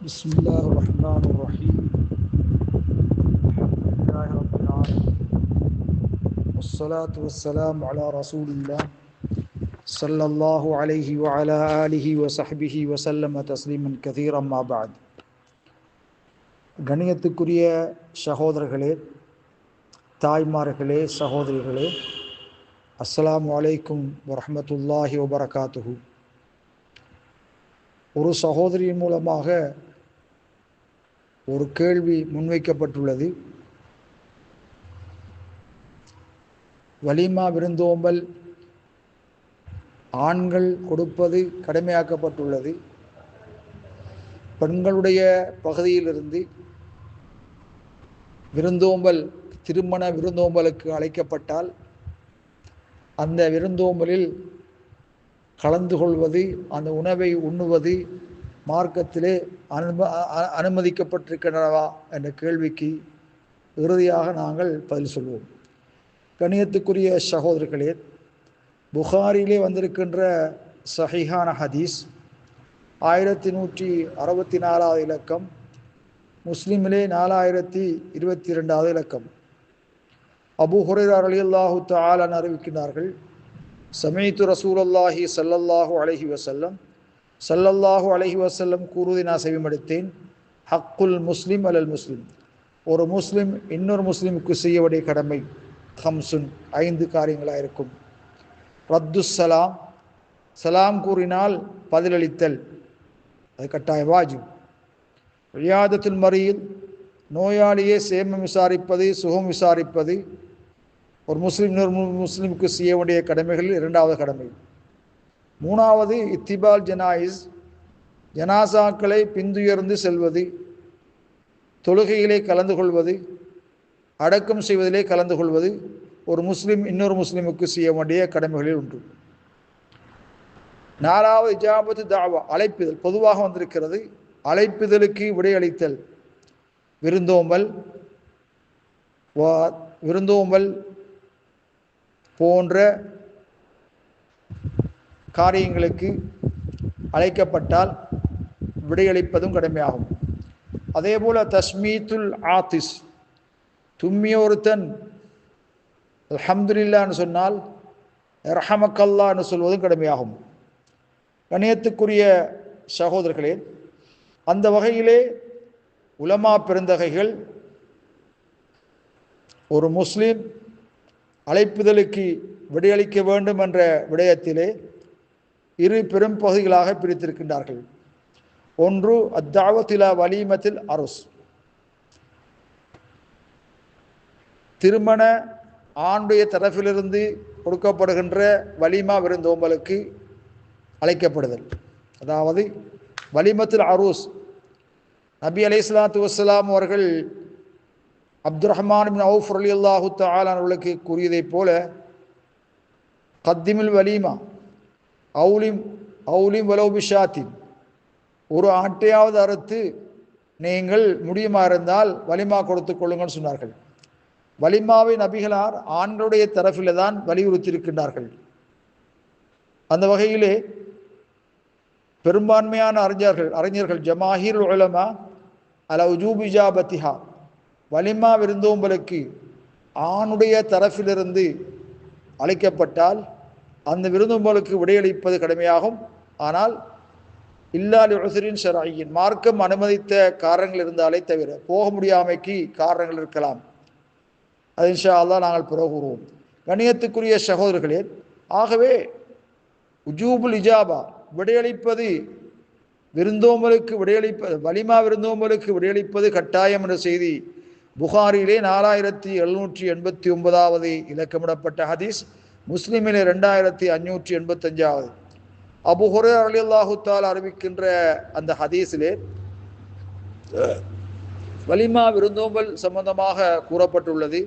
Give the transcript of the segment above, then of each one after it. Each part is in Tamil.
بسم الله الرحمن الرحيم الحمد لله رب العالمين والصلاة والسلام على رسول الله صلى الله عليه وعلى آله وصحبه وسلم تسليما كثيرا ما بعد கணியத்துக்குரிய சகோதரர்களே தாய்மார்களே சகோதரிகளே அஸ்ஸலாமு அலைக்கும் வரஹ்மத்துல்லாஹி வபரகாத்துஹு ஒரு சகோதரியின் மூலமாக ஒரு கேள்வி முன்வைக்கப்பட்டுள்ளது. வலிமா விருந்தோம்பல் ஆண்கள் கொடுப்பது கடமையாக்கப்பட்டுள்ளது. பெண்களுடைய பகுதியிலிருந்து விருந்தோம்பல் திருமண விருந்தோம்பலுக்கு அழைக்கப்பட்டால் அந்த விருந்தோம்பலில் கலந்து கொள்வது அந்த உணவை உண்ணுவது மார்க்கத்திலே அனும அ- அனுமதிக்கப்பட்டிருக்கின்றனவா என்ற கேள்விக்கு இறுதியாக நாங்கள் பதில் சொல்வோம். கணியத்துக்குரிய சகோதரர்களே புகாரிலே வந்திருக்கின்ற சஹிஹான ஹதீஸ் ஆயிரத்தி நூற்றி அறுபத்தி நாலாவது இலக்கம் முஸ்லீமிலே நாலாயிரத்தி இருபத்தி ரெண்டாவது இலக்கம். அபு ஹுரேரா அலி அல்லாஹு தாலன் அறிவிக்கின்றார்கள் சமீத்து ரசூலல்லாஹி சல்லல்லாஹு அலஹி வசல்லம் சல்லல்லாஹு அலஹி வசல்லம் கூறுவதை நான் செவிமடுத்தேன். ஹக்குல் முஸ்லிம் அலல் முஸ்லிம். ஒரு முஸ்லிம் இன்னொரு முஸ்லிமுக்கு செய்ய வேண்டிய கடமை ஹம்சுன் ஐந்து காரியங்களாக இருக்கும். ரத்து சலாம். சலாம் கூறினால் பதிலளித்தல். அது கட்டாய வாஜிப். ரியாதத்துல் மறியில் நோயாளியே சேமம் விசாரிப்பது சுகம் விசாரிப்பது ஒரு முஸ்லீம் இன்னொரு முஸ்லீமுக்கு முஸ்லிமுக்கு செய்ய வேண்டிய கடமைகளில் இரண்டாவது கடமை. மூணாவது இத்திபால் ஜனாயிஸ் ஜனாசாக்களை பின்துயர்ந்து செல்வது தொழுகையிலே கலந்து கொள்வது அடக்கம் செய்வதிலே கலந்து கொள்வது ஒரு முஸ்லீம் இன்னொரு முஸ்லிமுக்கு செய்ய வேண்டிய கடமைகளில் ஒன்று. நாலாவது இஜாபத்து தாவா அழைப்புதல் பொதுவாக வந்திருக்கிறது அழைப்புதலுக்கு விடையளித்தல் விருந்தோம்பல் விருந்தோம்பல் போன்ற காரியங்களுக்கு அழைக்கப்பட்டால் விடையளிப்பதும் கடமையாகும். அதே போல் தஸ்மீத்துல் ஆத்திஸ் தும்மிய ஒருத்தன் அல்ஹம்துலில்லான்னு சொன்னால் ரஹமக்கல்லான்னு சொல்வதும் கடமையாகும். கணியத்துக்குரிய சகோதரர்களே அந்த வகையிலே உலமா பெருந்தகைகள் ஒரு முஸ்லீம் அழைப்புதலுக்கு விடையளிக்க வேண்டும் என்ற விடயத்திலே இரு பெரும் பகுதிகளாக பிரித்திருக்கின்றார்கள். ஒன்று அத்தாவத்திலா வலிமத்தில் அருஸ். திருமண ஆண்டுடைய தரப்பிலிருந்து கொடுக்கப்படுகின்ற வலிமா விருந்தோம்பலுக்கு அழைக்கப்படுதல். அதாவது வலிமத்தில் அரூஸ். நபி அலை இஸ்லாத்து வசலாம் அவர்கள் அப்துல் ரஹ்மான் அவுஃப் அலி அல்லாஹு அவர்களுக்கு கூறியதைப் போல கத்திமில் வலீமா அவுலிம் அவுலிம் வலோபிஷாத்தின் ஒரு ஆட்டையாவது அறுத்து நீங்கள் முடியுமா இருந்தால் வலிமா கொடுத்துக் கொள்ளுங்கள்னு சொன்னார்கள். வலிமாவை நபிகளார் ஆண்களுடைய தரப்பில் தான் வலியுறுத்தியிருக்கின்றார்கள். அந்த வகையிலே பெரும்பான்மையான அறிஞர்கள் அறிஞர்கள் ஜமாஹீர் உலமா அல உஜூபிஜா இஜாபத்திஹா வலிமா விருந்தோம்பலுக்கு ஆணுடைய தரப்பிலிருந்து அழைக்கப்பட்டால் அந்த விருந்தோம்பலுக்கு விடையளிப்பது கடமையாகும். ஆனால் இல்லாலி உசரின் ஷராயின் மார்க்கம் அனுமதித்த காரணங்கள் இருந்தாலே தவிர போக முடியாமைக்கு காரணங்கள் இருக்கலாம். அது இன்ஷா அல்லாஹ் நாங்கள் பிறகு கணியத்துக்குரிய சகோதரர்களே ஆகவே உஜூபுல் இஜாபா விடையளிப்பது விருந்தோம்பலுக்கு விடையளிப்பது வலிமா விருந்தோம்பலுக்கு விடையளிப்பது கட்டாயம் என்ற செய்தி புகாரிலே நாலாயிரத்தி எழுநூற்றி எண்பத்தி ஒன்பதாவது இலக்கமிடப்பட்ட ஹதீஸ் முஸ்லிமிலே ரெண்டாயிரத்தி அஞ்சூற்றி எண்பத்தஞ்சாவது. அபு ஹுரே அலி அல்லாஹுத்தால் அறிவிக்கின்ற அந்த ஹதீஸிலே வலிமா விருந்தோம்பல் சம்பந்தமாக கூறப்பட்டுள்ளது.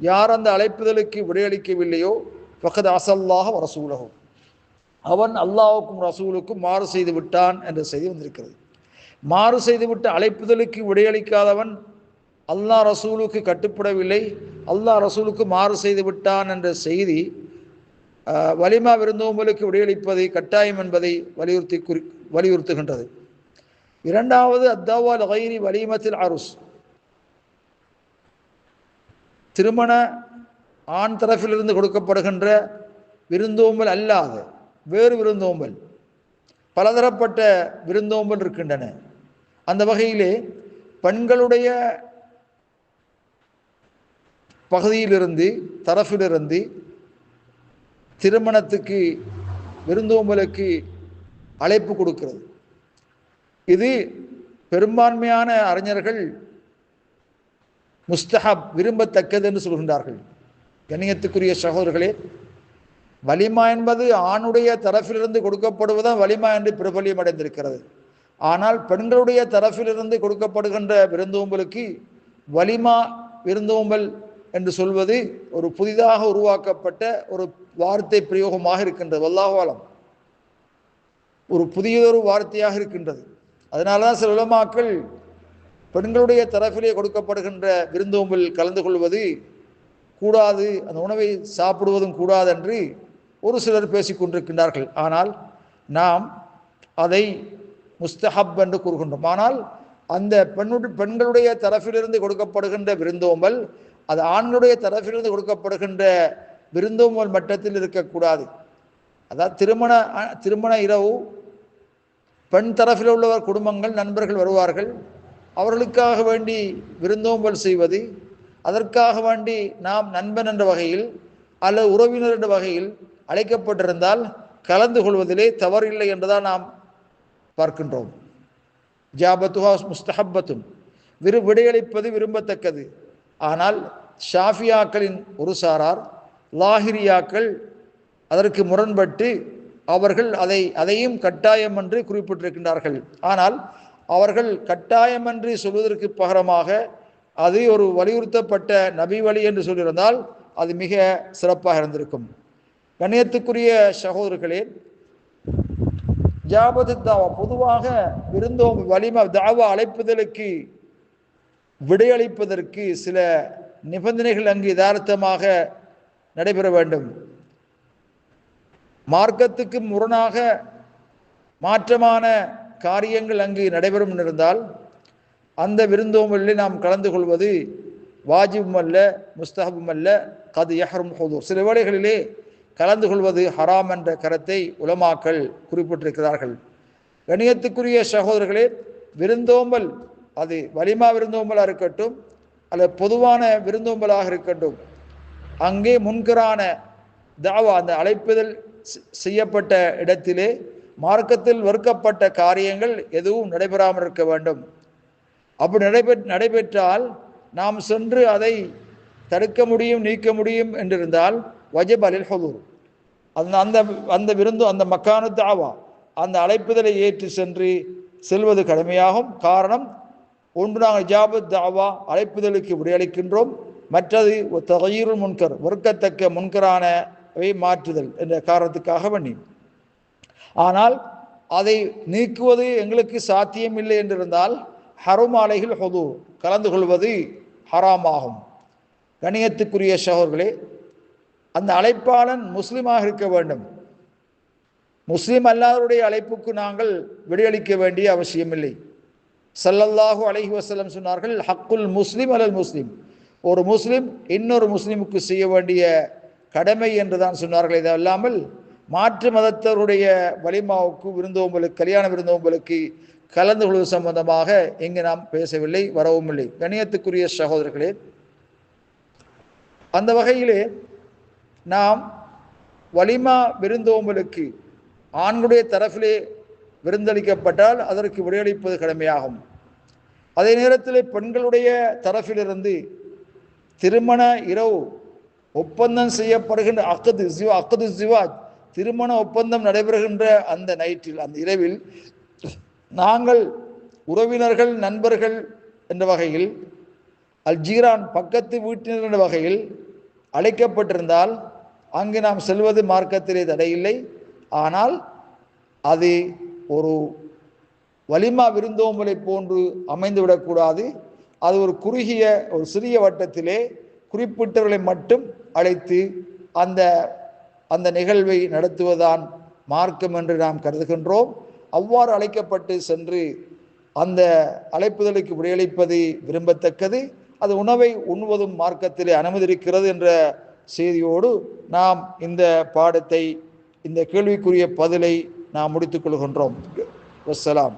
யார் அந்த அழைப்புதலுக்கு விடையளிக்கவில்லையோ ஃபகத் அசல்லாஹ் ரசூலகும் அவன் அல்லாவுக்கும் ரசூலுக்கும் மாறு செய்து விட்டான் என்ற செய்தி வந்திருக்கிறது. மாறு செய்துவிட்டு அழைப்புதலுக்கு விடையளிக்காதவன் அல்லாஹ் ரசூலுக்கு கட்டுப்படவில்லை அல்லாஹ் ரசூலுக்கு மாறு செய்து விட்டான் என்ற செய்தி வலிமா விருந்தோம்பலுக்கு விடையளிப்பதை கட்டாயம் என்பதை வலியுறுத்தி குறி வலியுறுத்துகின்றது. இரண்டாவது அத்தாவால் கைரி வலிமத்தில் அருஸ். திருமண ஆண் தரப்பிலிருந்து கொடுக்கப்படுகின்ற விருந்தோம்பல் அல்லாத வேறு விருந்தோம்பல். பலதரப்பட்ட விருந்தோம்பல் இருக்கின்றன. அந்த வகையிலே பெண்களுடைய பகுதியிலிருந்து தரப்பிலிருந்து திருமணத்துக்கு விருந்தோம்பலுக்கு அழைப்பு கொடுக்கிறது. இது பெரும்பான்மையான அறிஞர்கள் முஸ்தஹப் விரும்பத்தக்கது என்று சொல்கின்றார்கள். கண்ணியத்துக்குரிய சகோதரர்களே வலிமா என்பது ஆணுடைய தரப்பிலிருந்து கொடுக்கப்படுவதுதான் வலிமா என்று பிரபலியம் அடைந்திருக்கிறது. ஆனால் பெண்களுடைய தரப்பிலிருந்து கொடுக்கப்படுகின்ற விருந்தோம்பலுக்கு வலிமா விருந்தோம்பல் என்று சொல்வது ஒரு புதிதாக உருவாக்கப்பட்ட ஒரு வார்த்தை பிரயோகமாக இருக்கின்றது. வல்லாஹாலம் ஒரு புதியதொரு வார்த்தையாக இருக்கின்றது. அதனால தான் சில உலமாக்கள் பெண்களுடைய தரப்பிலே கொடுக்கப்படுகின்ற விருந்தோம்பில் கலந்து கொள்வது கூடாது அந்த உணவை சாப்பிடுவதும் கூடாது என்று ஒரு சிலர் பேசிக் கொண்டிருக்கின்றார்கள். ஆனால் நாம் அதை முஸ்தஹப் என்று கூறுகின்றோம். ஆனால் அந்த பெண்ணு பெண்களுடைய தரப்பிலிருந்து கொடுக்கப்படுகின்ற விருந்தோம்பல் அது ஆண்களுடைய தரப்பிலிருந்து கொடுக்கப்படுகின்ற விருந்தோம்பல் மட்டத்தில் இருக்கக்கூடாது. அதாவது திருமண திருமண இரவு பெண் தரப்பில் உள்ளவர் குடும்பங்கள் நண்பர்கள் வருவார்கள். அவர்களுக்காக வேண்டி விருந்தோம்பல் செய்வது அதற்காக வேண்டி நாம் நண்பன் என்ற வகையில் அல்லது உறவினர் என்ற வகையில் அழைக்கப்பட்டிருந்தால் கலந்து கொள்வதிலே தவறில்லை என்றுதான் நாம் பார்க்கின்றோம். ஜாபத்துஹா முஸ்தஹப்பத்தும். விரு விடையளிப்பது விரும்பத்தக்கது. ஆனால் ஷாஃபியாக்களின் ஒரு சாரார் லாஹிரியாக்கள் அதற்கு முரண்பட்டு அவர்கள் அதை அதையும் கட்டாயம் என்று குறிப்பிட்டிருக்கின்றார்கள். ஆனால் அவர்கள் கட்டாயம் என்று சொல்வதற்கு பகரமாக அது ஒரு வலியுறுத்தப்பட்ட நபி வழி என்று சொல்லியிருந்தால் அது மிக சிறப்பாக இருந்திருக்கும். கண்ணியத்துக்குரிய சகோதரர்களே ஜாபத்து தாவா பொதுவாக விருந்தோம் வலிம தாவா அழைப்புதலுக்கு விடையளிப்பதற்கு சில நிபந்தனைகள் அங்கு யதார்த்தமாக நடைபெற வேண்டும். மார்க்கத்துக்கு முரணாக மாற்றமான காரியங்கள் அங்கு நடைபெறும் இருந்தால் அந்த விருந்தோம்பலில் நாம் கலந்து கொள்வது வாஜிபும் அல்ல முஸ்தஹபும் அல்ல கது யஹரும் ஹோதூர். சில வேளைகளிலே கலந்து கொள்வது ஹராம் என்ற கருத்தை உலமாக்கள் குறிப்பிட்டிருக்கிறார்கள். கணியத்துக்குரிய சகோதரர்களே விருந்தோம்பல் அது வலிமா விருந்தோம்பலாக இருக்கட்டும் அல்லது பொதுவான விருந்தோம்பலாக இருக்கட்டும் அங்கே முன்கரான தாவா அந்த அழைப்புதல் செய்யப்பட்ட இடத்திலே மார்க்கத்தில் வெறுக்கப்பட்ட காரியங்கள் எதுவும் நடைபெறாமல் இருக்க வேண்டும். அப்படி நடைபெற் நடைபெற்றால் நாம் சென்று அதை தடுக்க முடியும் நீக்க முடியும் என்றிருந்தால் வஜப் அலில் ஹதூர். அந்த அந்த அந்த விருந்து அந்த மக்கானு தாவா அந்த அழைப்புதலை ஏற்று சென்று செல்வது கடமையாகும். காரணம் ஒன்று நாங்கள் ஜாபத் தாவா அழைப்புதலுக்கு விடையளிக்கின்றோம். மற்றது தகையீரும் முன்கர் வெறுக்கத்தக்க முன்கரானவை மாற்றுதல் என்ற காரணத்துக்காக பண்ணி ஆனால் அதை நீக்குவது எங்களுக்கு சாத்தியம் இல்லை என்றிருந்தால் ஹருமாலைகள் ஹொது கலந்து கொள்வது ஹராமாகும். கணியத்துக்குரிய சகோர்களே அந்த அழைப்பாளன் முஸ்லீமாக இருக்க வேண்டும். முஸ்லீம் அல்லாதவருடைய அழைப்புக்கு நாங்கள் விடையளிக்க வேண்டிய அவசியமில்லை. சல்லல்லாஹு அலஹி வசலம் சொன்னார்கள் ஹக்குல் முஸ்லீம் அலல் முஸ்லீம். ஒரு முஸ்லீம் இன்னொரு முஸ்லீமுக்கு செய்ய வேண்டிய கடமை என்று தான் சொன்னார்கள். இது அல்லாமல் மாற்று மதத்தருடைய வலிமாவுக்கு விருந்தோம்பலுக்கு கல்யாண விருந்தோம்பலுக்கு கலந்து கொள்வது சம்பந்தமாக இங்கு நாம் பேசவில்லை வரவும் இல்லை. கணியத்துக்குரிய சகோதரர்களே அந்த வகையிலே நாம் வலிமா விருந்தோம்பலுக்கு ஆண்களுடைய தரப்பிலே விருந்தளிக்கப்பட்டால் அதற்கு விடையளிப்பது கடமையாகும். அதே நேரத்தில் பெண்களுடைய தரப்பிலிருந்து திருமண இரவு ஒப்பந்தம் செய்யப்படுகின்ற அக்கது சிவா அக்கது சிவாஜ் திருமண ஒப்பந்தம் நடைபெறுகின்ற அந்த நைட்டில் அந்த இரவில் நாங்கள் உறவினர்கள் நண்பர்கள் என்ற வகையில் அல்ஜீரான் பக்கத்து வீட்டினர் என்ற வகையில் அழைக்கப்பட்டிருந்தால் அங்கு நாம் செல்வது மார்க்கத்திலே தடையில்லை. ஆனால் அது ஒரு வலிமா விருந்தோம்பலை போன்று அமைந்துவிடக்கூடாது. அது ஒரு குறுகிய ஒரு சிறிய வட்டத்திலே குறிப்பிட்டவர்களை மட்டும் அழைத்து அந்த அந்த நிகழ்வை நடத்துவதான் மார்க்கம் என்று நாம் கருதுகின்றோம். அவ்வாறு அழைக்கப்பட்டு சென்று அந்த அழைப்புதலுக்கு விடையளிப்பது விரும்பத்தக்கது. அது உணவை உண்ணுவதும் மார்க்கத்திலே அனுமதி இருக்கிறது என்ற செய்தியோடு நாம் இந்த பாடத்தை இந்த கேள்விக்குரிய பதிலை நாம் முடித்துக் கொள்கின்றோம். வசலாம்